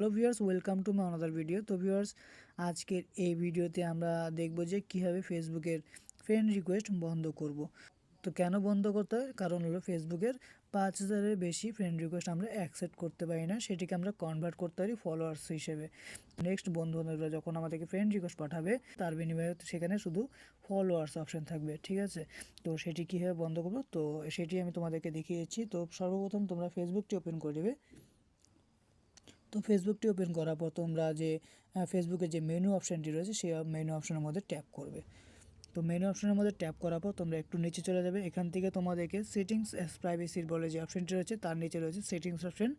Hello viewers, welcome to my another video তো viewers, আজকের এই ভিডিওতে আমরা দেখব যে কীভাবে ফেসবুকের ফ্রেন্ড রিকোয়েস্ট বন্ধ করব। তো কেন বন্ধ করতে হয়? কারণ হলো ফেসবুকের পাঁচ হাজারের বেশি ফ্রেন্ড রিকোয়েস্ট আমরা অ্যাকসেপ্ট করতে পারি না, সেটিকে আমরা কনভার্ট করতে পারি ফলোয়ার্স হিসেবে। নেক্সট বন্ধু বান্ধবরা যখন আমাদেরকে ফ্রেন্ড রিকোয়েস্ট পাঠাবে, তার বিনিময়ে সেখানে শুধু ফলোয়ার্স অপশন থাকবে, ঠিক আছে? তো সেটি কীভাবে বন্ধ করব? তো সেটি আমি তোমাদেরকে দেখিয়েছি তো সর্বপ্রথম তোমরা ফেসবুকটি ওপেন করে দেবে তো ফেসবুকটি ওপেন করার পর তোমরা যে ফেসবুকের যে মেনু অপশানটি রয়েছে, সেই মেনু অপশানের মধ্যে ট্যাপ করবে। তো মেনু অপশানের মধ্যে ট্যাপ করার পর তোমরা একটু নিচে চলে যাবে। এখান থেকে তোমাদেরকে সেটিংস অ্যাস প্রাইভেসির বলে যে অপশানটি রয়েছে, তার নিচে রয়েছে সেটিংস অপশান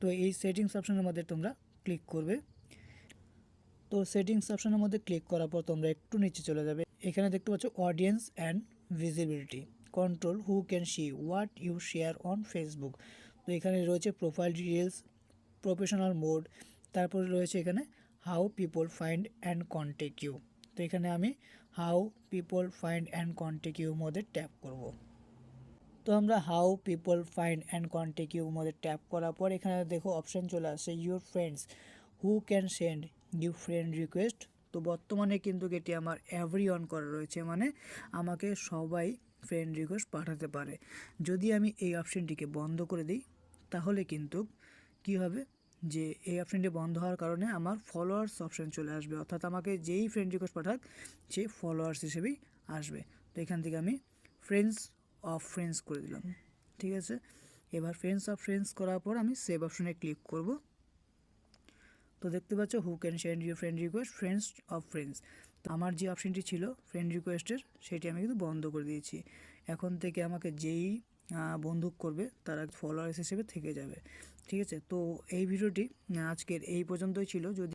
তো এই সেটিংস অপশানের মধ্যে তোমরা ক্লিক করবে। তো সেটিংস অপশানের মধ্যে ক্লিক করার পর তোমরা একটু নিচে চলে যাবে। এখানে দেখতে পাচ্ছ audience and visibility control who can see what you share on Facebook তো এখানে রয়েছে প্রোফাইল ডিটেলস প্রফেশনাল মোড তারপরে রয়েছে এখানে how people find and contact you তো এখানে আমি how people find and contact you মধ্যে ট্যাপ করব। তো আমরা how people find and contact you মধ্যে ট্যাপ করার পর এখানে দেখো অপশান চলে আসছে your friends who can send you friend request তো বর্তমানে কিন্তু এটি আমার এভরি অন করা রয়েছে মানে আমাকে সবাই ফ্রেন্ড রিকোয়েস্ট পাঠাতে পারে। যদি আমি এই অপশানটিকে বন্ধ করে দিই, তাহলে কিন্তু কী হবে? যে এই অপশানটি বন্ধ হওয়ার কারণে আমার ফলোয়ার্স অপশান চলে আসবে। অর্থাৎ আমাকে যেই ফ্রেন্ড রিকোয়েস্ট পাঠাক, সেই ফলোয়ার্স হিসেবেই আসবে। তো এখান থেকে আমি ফ্রেন্ডস অফ ফ্রেন্ডস করে দিলাম। ঠিক আছে? এবার ফ্রেন্ডস অফ ফ্রেন্ডস করার পর আমি সেভ অপশনে ক্লিক করব। তো দেখতে পাচ্ছ who can send you friend request friends of friends তো আমার যে অপশানটি ছিল ফ্রেন্ড রিকোয়েস্টের সেটি আমি কিন্তু বন্ধ করে দিয়েছি। এখন থেকে আমাকে যেই বন্দুক করবে, তারা ফলোয়ার্স হিসেবে থেকে যাবে। ঠিক আছে? তো এই ভিডিওটি আজকের এই পর্যন্তই ছিল। যদি